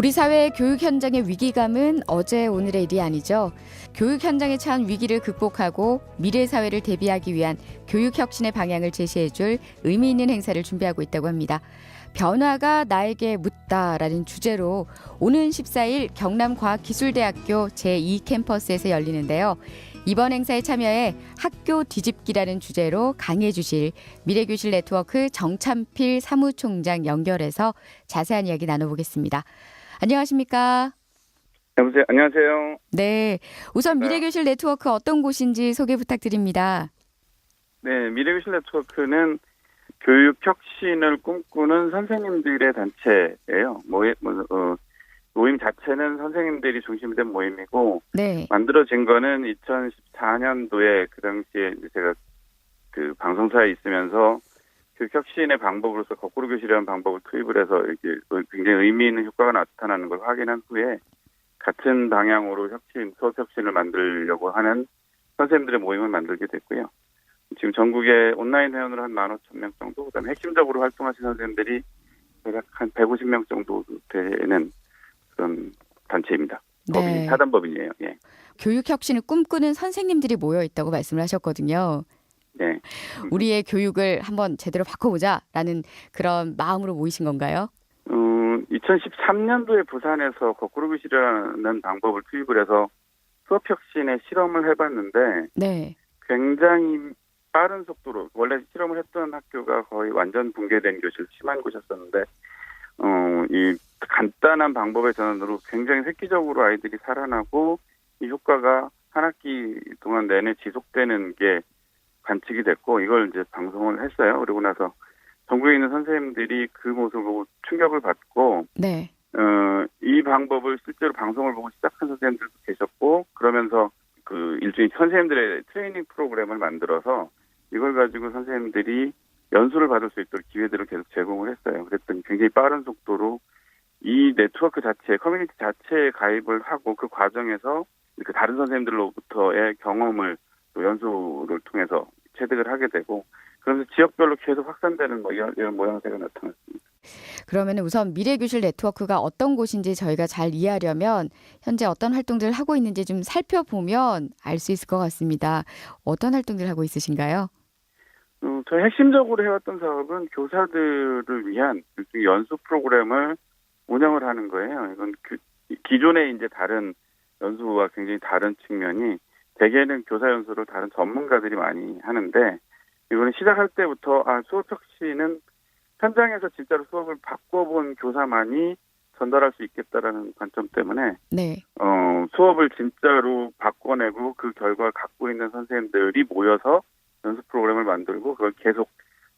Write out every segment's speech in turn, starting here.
우리 사회의 교육 현장의 위기감은 어제 오늘의 일이 아니죠. 교육 현장에 처한 위기를 극복하고 미래 사회를 대비하기 위한 교육 혁신의 방향을 제시해 줄 의미 있는 행사를 준비하고 있다고 합니다. 변화가 나에게 묻다라는 주제로 오는 14일 경남과학기술대학교 제2 캠퍼스에서 열리는데요. 이번 행사에 참여해 학교 뒤집기라는 주제로 강의해 주실 미래교실 네트워크 정찬필 사무총장 연결해서 자세한 이야기 나눠보겠습니다. 안녕하십니까? 여보세요. 안녕하세요. 네. 우선 네. 미래교실 네트워크 어떤 곳인지 소개 부탁드립니다. 네, 미래교실 네트워크는 교육 혁신을 꿈꾸는 선생님들의 단체예요. 모임, 뭐, 어, 모임 자체는 선생님들이 중심이 된 모임이고 네. 만들어진 거는 2014년도에 그 당시에 제가 그 방송사에 있으면서 교육 혁신의 방법으로서 거꾸로 교실이라는 방법을 투입을 해서 이렇게 굉장히 의미 있는 효과가 나타나는 걸 확인한 후에 같은 방향으로 혁신, 수업 혁신을 만들려고 하는 선생님들의 모임을 만들게 됐고요. 지금 전국에 온라인 회원으로 한 15,000명 정도, 그 다음에 핵심적으로 활동하시는 선생님들이 대략 한 150명 정도 되는 그런 단체입니다. 법인, 네. 사단법인이에요. 예. 교육 혁신을 꿈꾸는 선생님들이 모여 있다고 말씀을 하셨거든요. 네. 우리의 교육을 한번 제대로 바꿔보자라는 그런 마음으로 모이신 건가요? 어, 2013년도에 부산에서 거꾸로 교실이라는 방법을 투입을 해서 수업 혁신의 실험을 해봤는데 네. 굉장히 빠른 속도로 원래 실험을 했던 학교가 거의 완전 붕괴된 교실 심한 곳이었었는데 어, 이 간단한 방법의 전환으로 굉장히 획기적으로 아이들이 살아나고 이 효과가 한 학기 동안 내내 지속되는 게 관측이 됐고 이걸 이제 방송을 했어요. 그리고 나서 전국에 있는 선생님들이 그 모습을 보고 충격을 받고 네. 어, 이 방법을 실제로 방송을 보고 시작한 선생님들도 계셨고 그러면서 그 일종의 선생님들의 트레이닝 프로그램을 만들어서 이걸 가지고 선생님들이 연수를 받을 수 있도록 기회들을 계속 제공을 했어요. 그랬더니 굉장히 빠른 속도로 이 네트워크 자체, 커뮤니티 자체에 가입을 하고 그 과정에서 그 다른 선생님들로부터의 경험을 또 연수를 통해서 체득을 하게 되고 그러면서 지역별로 계속 확산되는 뭐 이런, 이런 모양새가 나타났습니다. 그러면 우선 미래교실 네트워크가 어떤 곳인지 저희가 잘 이해하려면 현재 어떤 활동들을 하고 있는지 좀 살펴보면 알 수 있을 것 같습니다. 어떤 활동들 하고 있으신가요? 음, 저희 핵심적으로 해왔던 사업은 교사들을 위한 일종의 연수 프로그램을 운영을 하는 거예요. 이건 그, 기존의 이제 다른 연수와 굉장히 다른 측면이 대개는 교사 연수를 다른 전문가들이 많이 하는데 이거는 시작할 때부터 아 수업 혁신은 현장에서 진짜로 수업을 바꿔본 교사만이 전달할 수 있겠다라는 관점 때문에 네. 어, 수업을 진짜로 바꿔내고 그 결과를 갖고 있는 선생님들이 모여서 연습 프로그램을 만들고 그걸 계속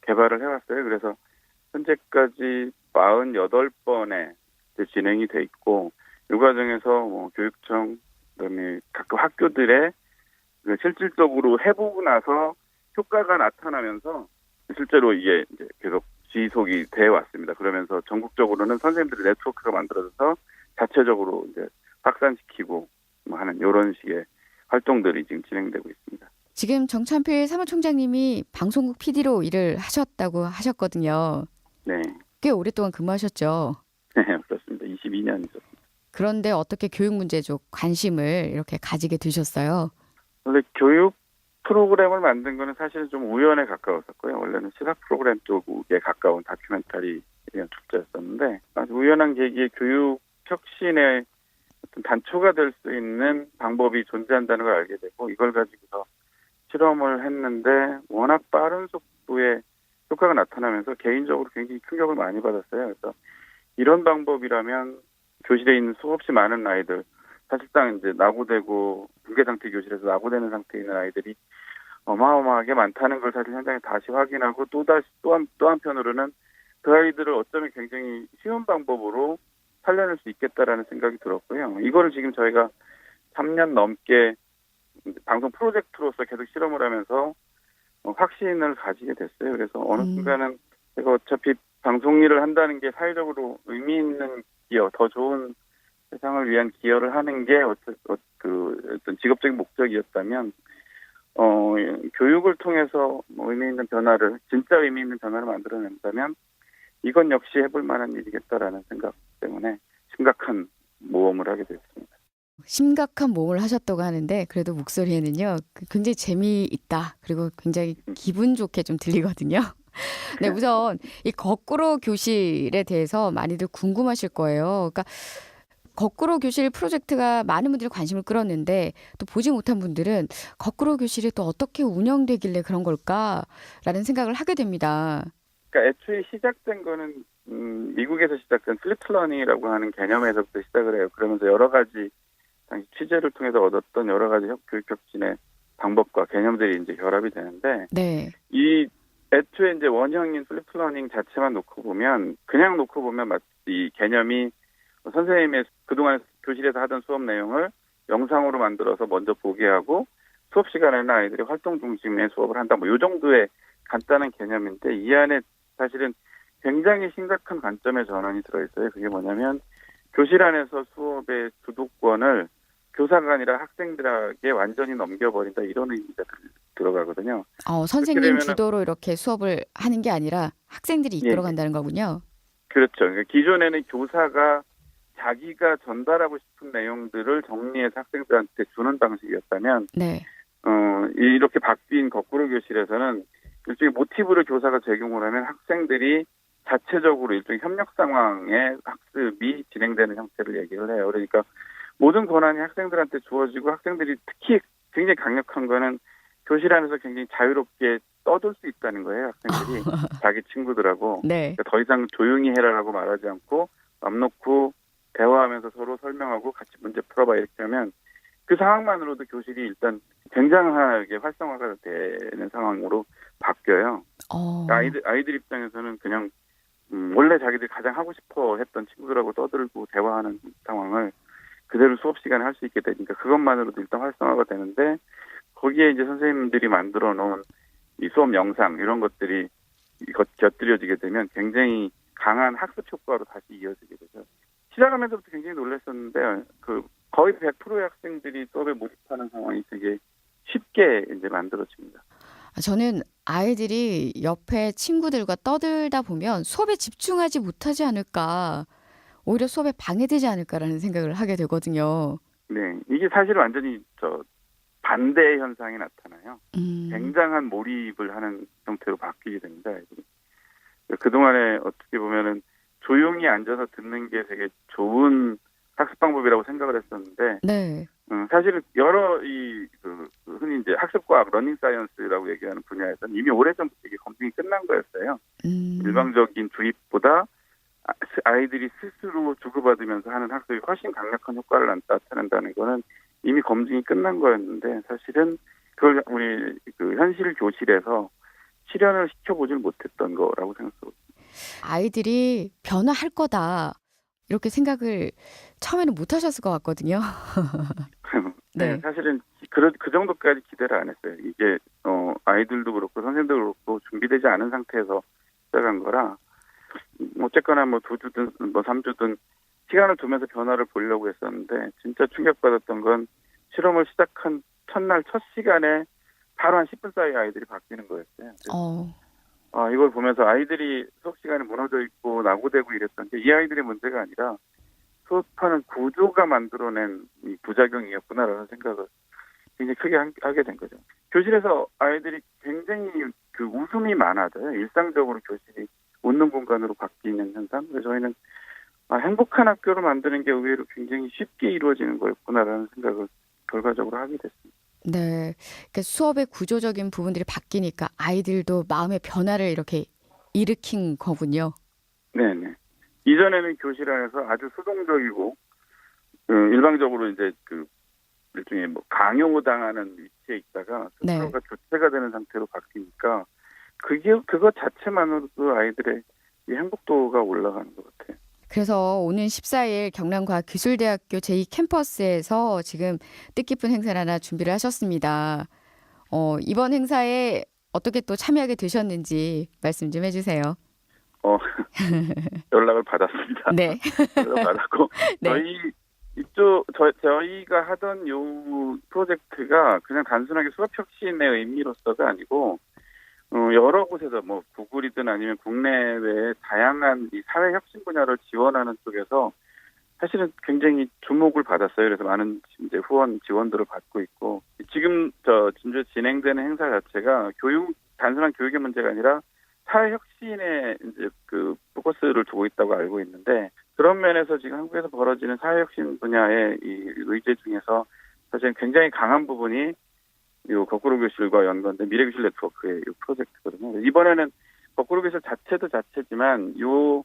개발을 해왔어요. 그래서 현재까지 48번에 진행이 돼 있고 이 과정에서 뭐 교육청 그다음에 각급 학교들의 그 실질적으로 해보고 나서 효과가 나타나면서 실제로 이게 이제 계속 지속이 돼 왔습니다. 그러면서 전국적으로는 선생님들의 네트워크가 만들어져서 자체적으로 이제 확산시키고 뭐 하는 이런 식의 활동들이 지금 진행되고 있습니다. 지금 정찬필 사무총장님이 방송국 PD로 일을 하셨다고 하셨거든요. 네, 꽤 오랫동안 근무하셨죠. 네 그렇습니다. 22년 있었습니다. 그런데 어떻게 교육 문제 쪽 관심을 이렇게 가지게 되셨어요? 원래 교육 프로그램을 만든 거는 사실은 좀 우연에 가까웠었고요. 원래는 시사 프로그램 쪽에 가까운 다큐멘터리 이런 축제였었는데 아주 우연한 계기에 교육 혁신의 어떤 단초가 될 수 있는 방법이 존재한다는 걸 알게 되고 이걸 가지고서 실험을 했는데 워낙 빠른 속도의 효과가 나타나면서 개인적으로 굉장히 충격을 많이 받았어요. 그래서 이런 방법이라면 교실에 있는 수없이 많은 아이들 사실상 이제 낙오되고 붕괴 상태 교실에서 낙오되는 상태에 있는 아이들이 어마어마하게 많다는 걸 사실 현장에 다시 확인하고 또 다시 또한 또 한편으로는 그 아이들을 어쩌면 굉장히 쉬운 방법으로 살려낼 수 있겠다라는 생각이 들었고요. 이거를 지금 저희가 3년 넘게 방송 프로젝트로서 계속 실험을 하면서 어, 확신을 가지게 됐어요. 그래서 어느 음. 순간은 제가 어차피 방송 일을 한다는 게 사회적으로 의미 있는 기여, 더 좋은 세상을 위한 기여를 하는 게 어, 그 어떤 직업적인 목적이었다면 어 교육을 통해서 뭐 의미 있는 변화를 진짜 의미 있는 변화를 만들어낸다면 이건 역시 해볼 만한 일이겠다라는 생각 때문에 심각한 모험을 하게 됐습니다. 심각한 모험을 하셨다고 하는데 그래도 목소리에는요 그 굉장히 재미있다 그리고 굉장히 기분 좋게 좀 들리거든요. 네 우선 이 거꾸로 교실에 대해서 많이들 궁금하실 거예요. 그러니까 거꾸로 교실 프로젝트가 많은 분들이 관심을 끌었는데 또 보지 못한 분들은 거꾸로 교실이 또 어떻게 운영되길래 그런 걸까라는 생각을 하게 됩니다. 그러니까 애초에 시작된 거는 음, 미국에서 시작된 플립플러닝이라고 하는 개념에서부터 시작을 해요. 그러면서 여러 가지 당시 취재를 통해서 얻었던 여러 가지 혁- 교육 혁신의 방법과 개념들이 이제 결합이 되는데 네, 이 애초에 이제 원형인 플립플러닝 자체만 놓고 보면 그냥 놓고 보면 이 개념이 선생님의 그동안 교실에서 하던 수업 내용을 영상으로 만들어서 먼저 보게 하고 수업 시간에는 아이들이 활동 중심의 수업을 한다 뭐이 정도의 간단한 개념인데 이 안에 사실은 굉장히 심각한 관점의 전환이 들어있어요. 그게 뭐냐면 교실 안에서 수업의 주도권을 교사가 아니라 학생들에게 완전히 넘겨버린다 이런 의미가 들- 들어가거든요. 어, 선생님 주도로 이렇게 수업을 하는 게 아니라 학생들이 예, 이끌어간다는 거군요. 그렇죠. 그러니까 기존에는 교사가 자기가 전달하고 싶은 내용들을 정리해서 학생들한테 주는 방식이었다면, 네, 어, 이렇게 바뀐 거꾸로 교실에서는 일종의 모티브를 교사가 제공을 하면 학생들이 자체적으로 일종의 협력 상황의 학습이 진행되는 형태를 얘기를 해요. 그러니까 모든 권한이 학생들한테 주어지고 학생들이 특히 굉장히 강력한 거는 교실 안에서 굉장히 자유롭게 떠들 수 있다는 거예요. 학생들이 자기 친구들하고. 네, 그러니까 더 이상 조용히 해라라고 말하지 않고 맘 놓고 대화하면서 서로 설명하고 같이 문제 풀어봐 이렇게 하면 그 상황만으로도 교실이 일단 굉장하게 활성화가 되는 상황으로 바뀌어요. 어, 그러니까 아이들 아이들 입장에서는 그냥 음, 원래 자기들이 가장 하고 싶어 했던 친구들하고 떠들고 대화하는 상황을 그대로 수업 시간에 할 수 있게 되니까 그것만으로도 일단 활성화가 되는데 거기에 이제 선생님들이 만들어 놓은 이 수업 영상 이런 것들이 곁- 곁들여지게 되면 굉장히 강한 학습 효과로 다시 이어지게 되죠. 시작하면서부터 굉장히 놀랐었는데 그 거의 100%의 학생들이 수업에 몰입하는 상황이 되게 쉽게 이제 만들어집니다. 아, 저는 아이들이 옆에 친구들과 떠들다 보면 수업에 집중하지 못하지 않을까, 오히려 수업에 방해되지 않을까라는 생각을 하게 되거든요. 네, 이게 사실 완전히 저 반대의 현상이 나타나요. 음, 굉장한 몰입을 하는 형태로 바뀌게 됩니다. 아이들이. 그동안에 어떻게 보면은 조용히 앉아서 듣는 게 되게 좋은 학습 방법이라고 생각을 했었는데, 네, 음, 사실은 여러 이, 그, 그 흔히 이제 학습과학, 러닝 사이언스라고 얘기하는 분야에서는 이미 오래전부터 이게 검증이 끝난 거였어요. 음, 일방적인 주입보다 아- 아이들이 스스로 주고받으면서 하는 학습이 훨씬 강력한 효과를 나- 나타낸다는 거는 이미 검증이 끝난 거였는데 사실은 그걸 우리 그 현실 교실에서 실현을 시켜보질 못했던 거라고 생각하고 아이들이 변화할 거다 이렇게 생각을 처음에는 못 하셨을 것 같거든요. 네. 네. 사실은 그, 그 정도까지 기대를 안 했어요. 이게 어 아이들도 그렇고 선생님도 그렇고 준비되지 않은 상태에서 시작한 거라 뭐 어쨌거나 뭐 두 주든 뭐 삼 주든 시간을 두면서 변화를 보려고 했었는데 진짜 충격받았던 건 실험을 시작한 첫날 첫 시간에 바로 한 10분 사이 아이들이 바뀌는 거였어요. 어, 아, 이걸 보면서 아이들이 수업 시간에 무너져 있고 낙오되고 이랬던 게이 아이들의 문제가 아니라 수업하는 구조가 만들어낸 이 부작용이었구나라는 생각을 굉장히 크게 한- 하게 된 거죠. 교실에서 아이들이 굉장히 그 웃음이 많아져요. 일상적으로 교실이 웃는 공간으로 바뀌는 현상. 그래서 저희는 아, 행복한 학교를 만드는 게 의외로 굉장히 쉽게 이루어지는 거였구나라는 생각을 결과적으로 하게 됐습니다. 네. 그러니까 수업의 구조적인 부분들이 바뀌니까 아이들도 마음의 변화를 이렇게 일으킨 거군요. 네 네. 이전에는 교실 안에서 아주 수동적이고 그 일방적으로 이제 그 일종의 뭐 강요당하는 위치에 있다가 네. 스스로가 교체가 되는 상태로 바뀌니까 그게 그것 자체만으로도 아이들의 이 행복도가 올라가는 것 같아요. 그래서 오는 14일 경남과학기술대학교 제2캠퍼스에서 지금 뜻깊은 행사를 하나 준비를 하셨습니다. 어, 이번 행사에 어떻게 또 참여하게 되셨는지 말씀 좀 해주세요. 어 연락을 받았습니다. 네. 연락 받았고 네. 저희 이쪽 저, 저희가 하던 요 프로젝트가 그냥 단순하게 수업 혁신의 의미로서가 아니고 어, 여러 곳에서 뭐 구글이든 아니면 국내외의 다양한 이 사회 혁신 분야를 지원하는 쪽에서 사실은 굉장히 주목을 받았어요. 그래서 많은 이제 후원 지원들을 받고 있고 지금 저 진주 진행되는 행사 자체가 교육 단순한 교육의 문제가 아니라 사회 혁신에 이제 그 포커스를 두고 있다고 알고 있는데 그런 면에서 지금 한국에서 벌어지는 사회 혁신 분야의 이 의제 중에서 사실 굉장히 강한 부분이 이 거꾸로 교실과 연관된 미래교실 네트워크의 이 프로젝트거든요. 이번에는 거꾸로 교실 자체도 자체지만 요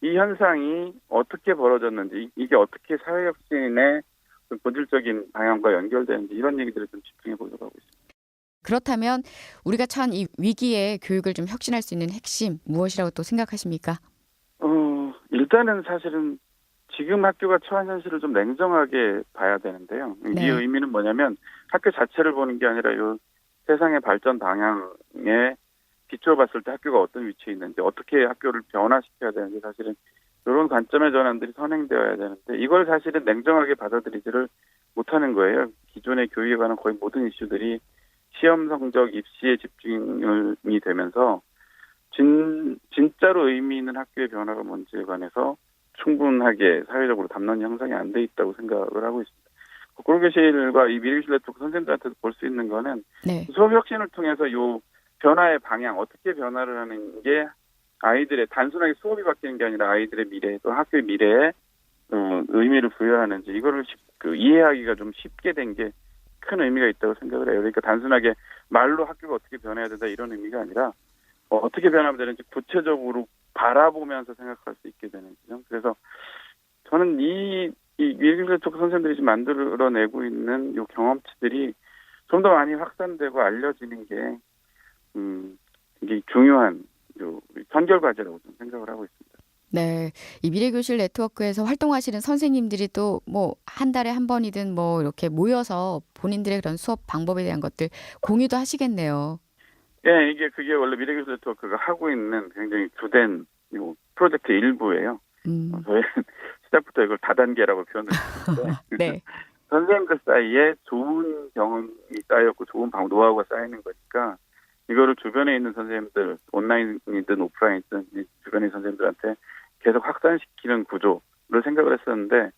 이 현상이 어떻게 벌어졌는지 이- 이게 어떻게 사회 혁신의 그 본질적인 방향과 연결되는지 이런 얘기들을 좀 집중해 보려고 하고 있습니다. 그렇다면 우리가 처한 이 위기에 교육을 좀 혁신할 수 있는 핵심 무엇이라고 또 생각하십니까? 어, 일단은 사실은 지금 학교가 처한 현실을 좀 냉정하게 봐야 되는데요. 네. 이 의미는 뭐냐면 학교 자체를 보는 게 아니라 요 세상의 발전 방향에 비춰봤을 때 학교가 어떤 위치에 있는지 어떻게 학교를 변화시켜야 되는지 사실은 이런 관점의 전환들이 선행되어야 되는데 이걸 사실은 냉정하게 받아들이지를 못하는 거예요. 기존의 교육에 관한 거의 모든 이슈들이 시험 성적 입시에 집중이 되면서 진, 진짜로 의미 있는 학교의 변화가 뭔지에 관해서 충분하게 사회적으로 담론이 형성이 안 돼 있다고 생각을 하고 있습니다. 거꾸로 교실과 이 미래교실 네트워크 선생님들한테도 볼 수 있는 거는 네. 수업 혁신을 통해서 요 변화의 방향, 어떻게 변화를 하는 게 아이들의 단순하게 수업이 바뀌는 게 아니라 아이들의 미래 또 학교의 미래에 어, 의미를 부여하는지 이거를 쉽- 그 이해하기가 좀 쉽게 된 게 큰 의미가 있다고 생각을 해요. 그러니까 단순하게 말로 학교가 어떻게 변해야 된다 이런 의미가 아니라 어, 어떻게 변하면 되는지 구체적으로 바라보면서 생각할 수 있게 되는 거죠. 그래서 저는 이, 이 미래교육 선생님들이 지금 만들어내고 있는 이 경험치들이 좀 더 많이 확산되고 알려지는 게, 음, 굉장히 중요한 요 선결 과제라고 좀 생각을 하고 있습니다. 네. 이 미래교실 네트워크에서 활동하시는 선생님들이 또 뭐 한 달에 한 번이든 뭐 이렇게 모여서 본인들의 그런 수업 방법에 대한 것들 공유도 하시겠네요. 예, 이게 그게 원래 미래교육 네트워크가 하고 있는 굉장히 주된 요 프로젝트 일부예요. 음. 어, 저희는 시작부터 이걸 다단계라고 표현을 했는데 네. 선생님들 사이에 좋은 경험이 쌓였고 좋은 방 노하우가 쌓이는 거니까 이거를 주변에 있는 선생님들 온라인이든 오프라인이든 있는 선생님들한테 계속 확산시키는 구조를 생각을 했었는데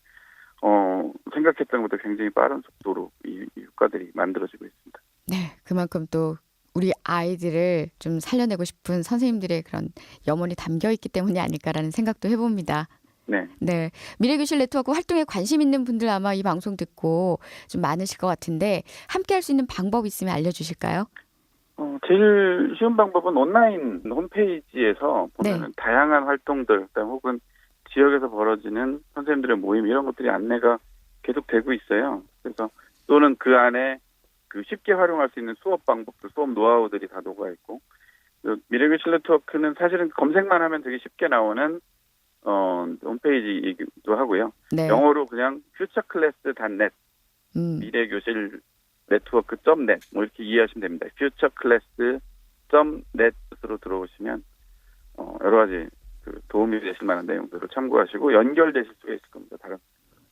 어 생각했던 것보다 굉장히 빠른 속도로 이, 이 효과들이 만들어지고 있습니다. 네. 그만큼 또 우리 아이들을 좀 살려내고 싶은 선생님들의 그런 염원이 담겨 있기 때문이 아닐까라는 생각도 해봅니다. 네. 네. 미래교실 네트워크 활동에 관심 있는 분들 아마 이 방송 듣고 좀 많으실 것 같은데 함께 할 수 있는 방법 있으면 알려주실까요? 어, 제일 쉬운 방법은 온라인 홈페이지에서 보면은 다양한 활동들, 혹은 지역에서 벌어지는 선생님들의 모임 이런 것들이 안내가 계속 되고 있어요. 그래서 또는 그 안에 그 쉽게 활용할 수 있는 수업 방법들, 수업 노하우들이 다 녹아 있고 그 미래교실 네트워크는 사실은 검색만 하면 되게 쉽게 나오는 어, 홈페이지이기도 하고요. 네. 영어로 그냥 futureclass.net 음. 미래교실 네트워크 .net 뭐 이렇게 이해하시면 됩니다. futureclass.net으로 들어오시면 어, 여러 가지 그 도움이 되실 만한 내용들을 참고하시고 연결되실 수가 있을 겁니다. 다른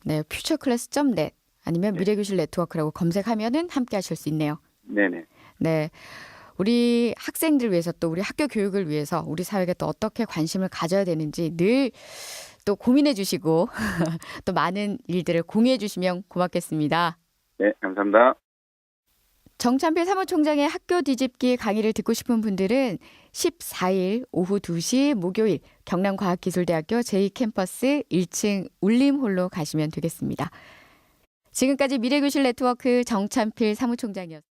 네. futureclass.net 아니면 네. 미래교실 네트워크라고 검색하면은 함께 하실 수 있네요. 네네 네. 우리 학생들 위해서 또 우리 학교 교육을 위해서 우리 사회가 또 어떻게 관심을 가져야 되는지 늘 또 고민해 주시고 또 많은 일들을 공유해 주시면 고맙겠습니다. 네 감사합니다. 정찬필 사무총장의 학교 뒤집기 강의를 듣고 싶은 분들은 14일 오후 2시 목요일 경남과학기술대학교 제2캠퍼스 1층 울림홀로 가시면 되겠습니다. 지금까지 미래교실 네트워크 정찬필 사무총장이었습니다.